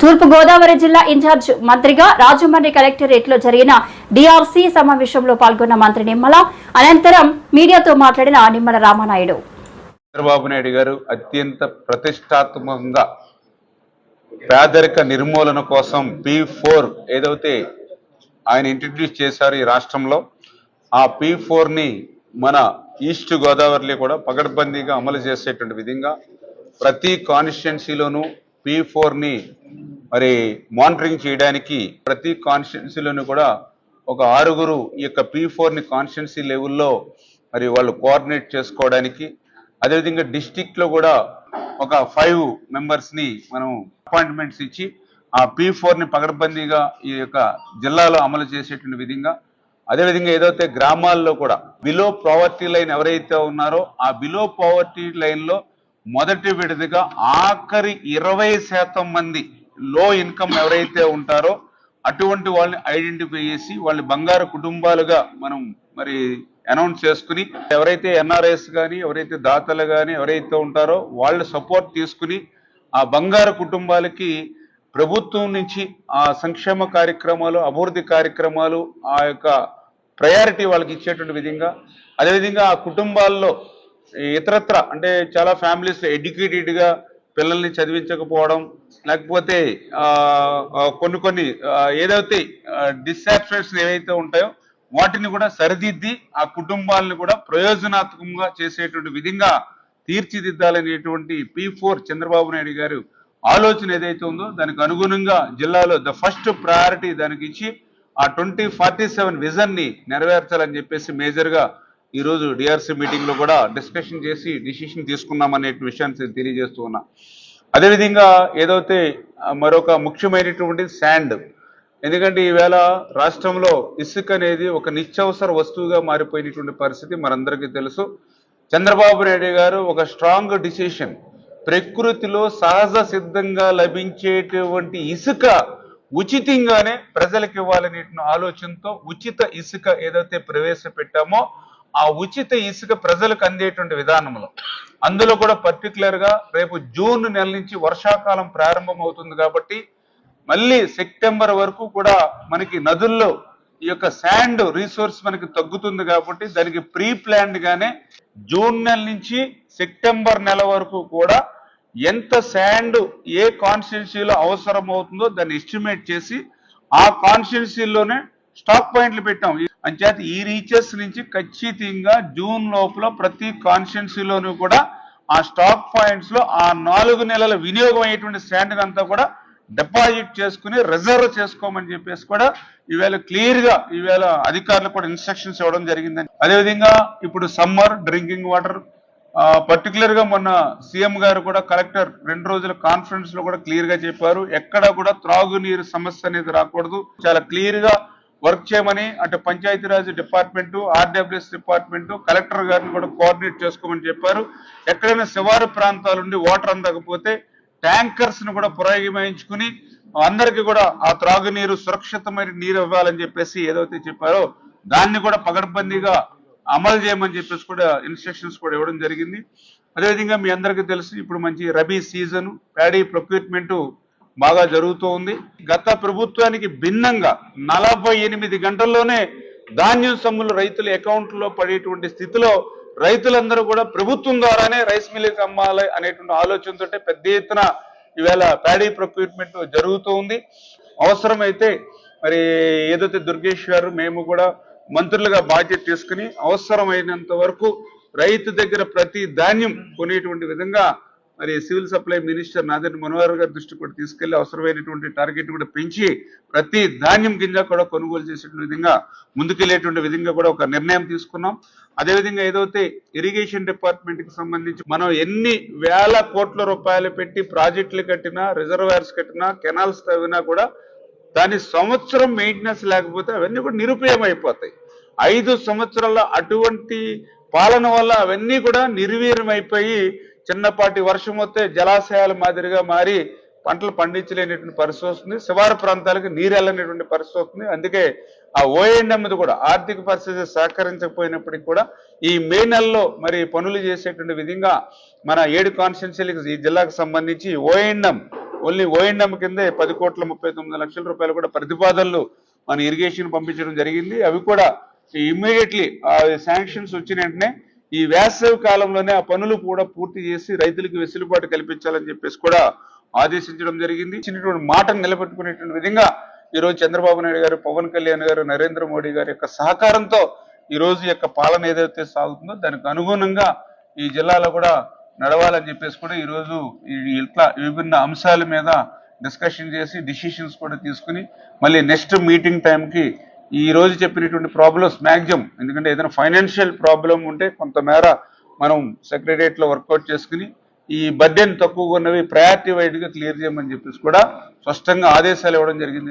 తూర్పు గోదావరి జిల్లా ఇన్ఛార్జ్ మంత్రిగా రాజమండ్రి కలెక్టరేట్లో జరిగిన డిఆర్సీ సమావేశంలో పాల్గొన్న మంత్రి నిమ్మల అనంతరం మీడియాతో మాట్లాడిన నిమ్మల రామానాయుడు. చంద్రబాబు నాయుడు గారు అత్యంత ప్రతిష్టాత్మకంగా పేదరిక నిర్మూలన కోసం పి ఫోర్ ఏదైతే ఆయన ఇంట్రడ్యూస్ చేశారు ఈ రాష్ట్రంలో ఆ పి ని మన ఈస్ట్ గోదావరిలో కూడా పగడ్బందీగా అమలు చేసేటువంటి విధంగా ప్రతి కాన్స్టిట్యున్సీలోనూ పి ఫోర్ని మరి మానిటరింగ్ చేయడానికి ప్రతి కాన్స్టిట్యున్సీలోనూ కూడా ఒక ఆరుగురు ఈ యొక్క పి ఫోర్ని కాన్స్టిట్యున్సీ లెవెల్లో మరి వాళ్ళు కోఆర్డినేట్ చేసుకోవడానికి అదేవిధంగా డిస్టిక్లో కూడా ఒక ఫైవ్ మెంబర్స్ని మనం అపాయింట్మెంట్స్ ఇచ్చి ఆ పి ఫోర్ని పగడబందీగా ఈ యొక్క జిల్లాలో అమలు చేసేటువంటి విధంగా అదేవిధంగా ఏదైతే గ్రామాల్లో కూడా బిలో పావర్టీ లైన్ ఎవరైతే ఉన్నారో ఆ బిలో పావర్టీ లైన్లో మొదటి విడదిగా ఆఖరి ఇరవై శాతం మంది లో ఇన్కమ్ ఎవరైతే ఉంటారో అటువంటి వాళ్ళని ఐడెంటిఫై చేసి వాళ్ళని బంగారు కుటుంబాలుగా మనం మరి అనౌన్స్ చేసుకుని ఎవరైతే ఎన్ఆర్ఎస్ కానీ ఎవరైతే దాతలు కానీ ఎవరైతే ఉంటారో వాళ్ళ సపోర్ట్ తీసుకుని ఆ బంగారు కుటుంబాలకి ప్రభుత్వం నుంచి ఆ సంక్షేమ కార్యక్రమాలు అభివృద్ధి కార్యక్రమాలు ఆ యొక్క ప్రయారిటీ వాళ్ళకి ఇచ్చేటువంటి విధంగా అదేవిధంగా ఆ కుటుంబాల్లో ఇతరత్ర అంటే చాలా ఫ్యామిలీస్ ఎడ్యుకేటెడ్గా పిల్లల్ని చదివించకపోవడం లేకపోతే కొన్ని కొన్ని ఏదైతే డిస్సాటిస్ఫాక్షన్ ఏవైతే ఉంటాయో వాటిని కూడా సరిదిద్ది ఆ కుటుంబాలను కూడా ప్రయోజనాత్మకంగా చేసేటువంటి విధంగా తీర్చిదిద్దాలనేటువంటి పి ఫోర్ చంద్రబాబు నాయుడు గారు ఆలోచన ఏదైతే ఉందో దానికి అనుగుణంగా జిల్లాలో ద ఫస్ట్ ప్రయారిటీ దానికి ఇచ్చి ఆ ట్వంటీ ఫార్టీ సెవెన్ విజన్ని నెరవేర్చాలని చెప్పేసి మేజర్గా ఈరోజు డిఆర్సీ మీటింగ్లో కూడా డిస్కషన్ చేసి డిసిషన్ తీసుకున్నామనే విషయాన్ని తెలియజేస్తూ ఉన్నా. అదేవిధంగా ఏదైతే మరొక ముఖ్యమైనటువంటి శాండ్ ఎందుకంటే ఈవేళ రాష్ట్రంలో ఇసుక అనేది ఒక నిత్యావసర వస్తువుగా మారిపోయినటువంటి పరిస్థితి మనందరికీ తెలుసు. చంద్రబాబు నాయుడు గారు ఒక స్ట్రాంగ్ డిసిషన్ ప్రకృతిలో సహజ సిద్ధంగా లభించేటువంటి ఇసుక ఉచితంగానే ప్రజలకు ఇవ్వాలనే ఆలోచనతో ఉచిత ఇసుక ఏదైతే ప్రవేశపెట్టామో ఆ ఉచిత ఇసుక ప్రజలకు అందేటువంటి విధానంలో. అందులో కూడా పర్టికులర్గా రేపు జూన్ నెల నుంచి వర్షాకాలం ప్రారంభం అవుతుంది కాబట్టి మళ్ళీ సెప్టెంబర్ వరకు కూడా మనకి నదుల్లో ఈ యొక్క శాండ్ రీసోర్స్ మనకి తగ్గుతుంది కాబట్టి దానికి ప్రీ ప్లాన్డ్ గానే జూన్ నెల నుంచి సెప్టెంబర్ నెల వరకు కూడా ఎంత శాండ్ ఏ కాన్స్టిట్యున్సీలో అవసరం అవుతుందో దాన్ని ఎస్టిమేట్ చేసి ఆ కాన్స్టిట్యున్సీలోనే స్టాక్ పాయింట్లు పెట్టాం. అంచేత ఈ రీచెస్ నుంచి ఖచ్చితంగా జూన్ లోపల ప్రతి కాన్స్టిట్యున్సీలోనూ కూడా ఆ స్టాక్ పాయింట్స్లో ఆ నాలుగు నెలల వినియోగం అయ్యేటువంటి శాండ్ అంతా కూడా డిపాజిట్ చేసుకుని రిజర్వ్ చేసుకోమని చెప్పేసి కూడా ఈవేళ క్లియర్గా ఈవేళ అధికారులు కూడా ఇన్స్ట్రక్షన్స్ ఇవ్వడం జరిగిందని అదేవిధంగా ఇప్పుడు సమ్మర్ డ్రింకింగ్ వాటర్ పర్టికులర్గా మొన్న సీఎం గారు కూడా కలెక్టర్ రెండు రోజుల కాన్ఫరెన్స్లో కూడా క్లియర్గా చెప్పారు. ఎక్కడ కూడా త్రాగునీరు సమస్య అనేది రాకూడదు. చాలా క్లియర్గా వర్క్ చేయమని అంటే Panchayati Raj department RWS department collector గారిని కూడా కోఆర్డినేట్ చేసుకోమని చెప్పారు. ఎక్కడైనా శివారు ప్రాంతాల నుండి వాటర్ అందకపోతే ట్యాంకర్స్ను కూడా పురోగమించుకుని అందరికీ కూడా ఆ త్రాగునీరు సురక్షితమైన నీరు ఇవ్వాలని చెప్పేసి ఏదైతే చెప్పారో దాన్ని కూడా పగడ్బందీగా అమలు చేయమని చెప్పేసి కూడా ఇన్స్ట్రక్షన్స్ కూడా ఇవ్వడం జరిగింది. అదేవిధంగా మీ అందరికీ తెలుసు ఇప్పుడు మంచి రబీ సీజన్ ప్యాడీ ప్రొక్యూట్మెంట్ బాగా జరుగుతూ ఉంది. గత ప్రభుత్వానికి భిన్నంగా నలభై ఎనిమిది గంటల్లోనే ధాన్యం సొమ్ములు రైతుల అకౌంట్లో పడేటువంటి స్థితిలో రైతులందరూ కూడా ప్రభుత్వం ద్వారానే రైస్ మిల్లుకి అమ్మాలి అనేటువంటి ఆలోచనతో పెద్ద ఎత్తున ఈవేళ ప్యాడీ ప్రొక్యూట్మెంట్ జరుగుతూ ఉంది. అవసరమైతే మరి ఏదైతే దుర్గేష్ గారు మేము కూడా మంత్రులుగా బాధ్యత తీసుకుని అవసరమైనంత వరకు రైతు దగ్గర ప్రతి ధాన్యం కొనేటువంటి విధంగా మరి civil supply minister Nadan Manohar గారి దృష్టి కూడా తీసుకెళ్ళి అవసరమైనటువంటి టార్గెట్ కూడా పెంచి ప్రతి ధాన్యం గింజ కూడా కొనుగోలు చేసేటువంటి విధంగా ముందుకెళ్ళేటువంటి విధంగా కూడా ఒక నిర్ణయం తీసుకున్నాం. అదేవిధంగా ఏదైతే ఇరిగేషన్ డిపార్ట్మెంట్కి సంబంధించి మనం ఎన్ని వేల కోట్ల రూపాయలు పెట్టి ప్రాజెక్టులు కట్టినా రిజర్వాయర్స్ కట్టినా కెనాల్స్ తవ్వినా కూడా దాని సంవత్సరం మెయింటెనెన్స్ లేకపోతే అవన్నీ కూడా నిరుపయోగం అయిపోతాయి ఐదు సంవత్సరాల అటువంటి పాలన వల్ల అవన్నీ కూడా నిర్వీర్యం అయిపోయి చిన్నపాటి వర్షం వస్తే జలాశయాల మాదిరిగా మారి పంటలు పండించలేనటువంటి పరిస్థితి వస్తుంది. శివారు ప్రాంతాలకు నీరు వెళ్ళనేటువంటి పరిస్థితి వస్తుంది. అందుకే ఆ ఓఎండ్ఎం కూడా ఆర్థిక పరిస్థితి సహకరించకపోయినప్పటికీ కూడా ఈ మే నెలలో మరి పనులు చేసేటువంటి విధంగా మన ఏడు కాన్స్టిట్యున్సీలకు ఈ జిల్లాకు సంబంధించి ఓఎన్ఎం ఓన్లీ ఓఎన్ఎం కిందే పది కోట్ల ముప్పై తొమ్మిది లక్షల రూపాయలు కూడా ప్రతిపాదనలు మన ఇరిగేషన్ పంపించడం జరిగింది. అవి కూడా ఇమ్మీడియట్లీ ఆ శాంక్షన్స్ వచ్చిన వెంటనే ఈ వేసవి కాలంలోనే ఆ పనులు కూడా పూర్తి చేసి రైతులకు వెసులుబాటు కల్పించాలని చెప్పేసి కూడా ఆదేశించడం జరిగింది. ఇచ్చినటువంటి మాటను నిలబెట్టుకునేటువంటి విధంగా ఈరోజు చంద్రబాబు నాయుడు గారు పవన్ కళ్యాణ్ గారు నరేంద్ర మోడీ గారి యొక్క సహకారంతో ఈ రోజు యొక్క పాలన ఏదైతే సాగుతుందో దానికి అనుగుణంగా ఈ జిల్లాలో కూడా నడవాలని చెప్పేసి కూడా ఈరోజు ఈ ఇట్లా విభిన్న అంశాల మీద డిస్కషన్ చేసి డిసిషన్స్ కూడా తీసుకుని మళ్ళీ నెక్స్ట్ మీటింగ్ టైంకి ఈ రోజు చెప్పినటువంటి ప్రాబ్లమ్స్ మ్యాక్సిమం ఎందుకంటే ఏదైనా ఫైనాన్షియల్ ప్రాబ్లం ఉంటే కొంతమేర మనం సెక్రటరియట్లో వర్కౌట్ చేసుకుని ఈ బడ్జెట్ తక్కువగా ఉన్నవి ప్రయారిటీ వైడ్గా క్లియర్ చేయమని చెప్పేసి కూడా స్పష్టంగా ఆదేశాలు ఇవ్వడం జరిగింది.